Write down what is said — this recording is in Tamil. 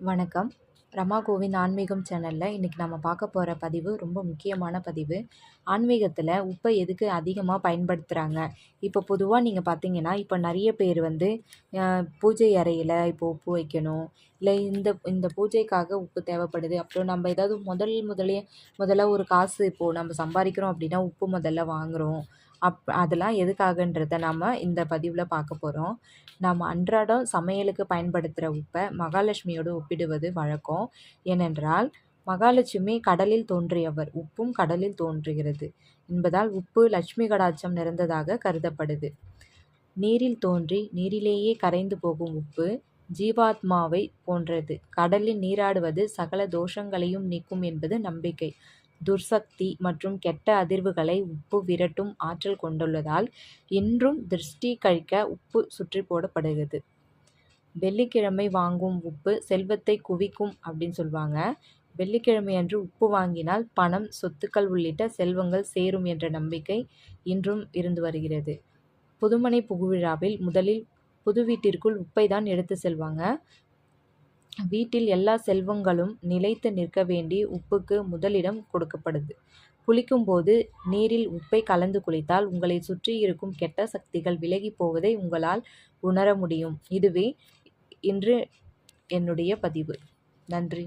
வணக்கம். ரமா கோவிந்த் ஆன்மீகம் சேனலில் இன்றைக்கி நம்ம பார்க்க போகிற பதிவு ரொம்ப முக்கியமான பதிவு. ஆன்மீகத்தில் உப்பை எதுக்கு அதிகமாக பயன்படுத்துகிறாங்க இப்போ பொதுவாக நீங்கள் பார்த்தீங்கன்னா இப்போ நிறைய பேர் வந்து பூஜை அறையில் இப்போ உப்பு வைக்கணும். இல்லை இந்த இந்த பூஜைக்காக உப்பு தேவைப்படுது. அப்புறம் நம்ம ஏதாவது முதல் முதலே முதல்ல ஒரு காசு இப்போது நம்ம சம்பாதிக்கிறோம் அப்படின்னா உப்பு முதல்ல வாங்குகிறோம் அப் அதெல்லாம் எதுக்காகன்றத நம்ம இந்த பதிவில் பார்க்க போகிறோம் நம்ம அன்றாடம் சமையலுக்கு பயன்படுத்துகிற உப்பை மகாலட்சுமியோடு ஒப்பிடுவது வழக்கம். ஏனென்றால் மகாலட்சுமி கடலில் தோன்றியவர். உப்பும் கடலில் தோன்றுகிறது என்பதால் உப்பு லட்சுமி கடாட்சம் நிறைந்ததாக கருதப்படுது. நீரில் தோன்றி நீரிலேயே கரைந்து போகும் உப்பு ஜீவாத்மாவை போன்றது. கடலில் நீராடுவது சகல தோஷங்களையும் நீக்கும் என்பது நம்பிக்கை. துர்சக்தி மற்றும் கெட்ட அதிர்வுகளை உப்பு விரட்டும் ஆற்றல் கொண்டுள்ளதால் இன்றும் திருஷ்டி கழிக்க உப்பு சுற்றி போடப்படுகிறது. வெள்ளிக்கிழமை வாங்கும் உப்பு செல்வத்தை குவிக்கும் அப்படின்னு சொல்லுவாங்க வெள்ளிக்கிழமை அன்று உப்பு வாங்கினால் பணம் சொத்துக்கள் உள்ளிட்ட செல்வங்கள் சேரும் என்ற நம்பிக்கை இன்றும் இருந்து வருகிறது. புதுமனை புகுவிழாவில் முதலில் புது வீட்டிற்குள் உப்பை தான் எடுத்து செல்வாங்க. வீட்டில் எல்லா செல்வங்களும் நிலைத்து நிற்க வேண்டி உப்புக்கு முதலிடம் கொடுக்கப்படுது. குளிக்கும்போது நீரில் உப்பை கலந்து குளித்தால் உங்களை சுற்றி இருக்கும் கெட்ட சக்திகள் விலகி போவதை உங்களால் உணர முடியும். இதுவே இன்று என்னுடைய பதிவு. நன்றி.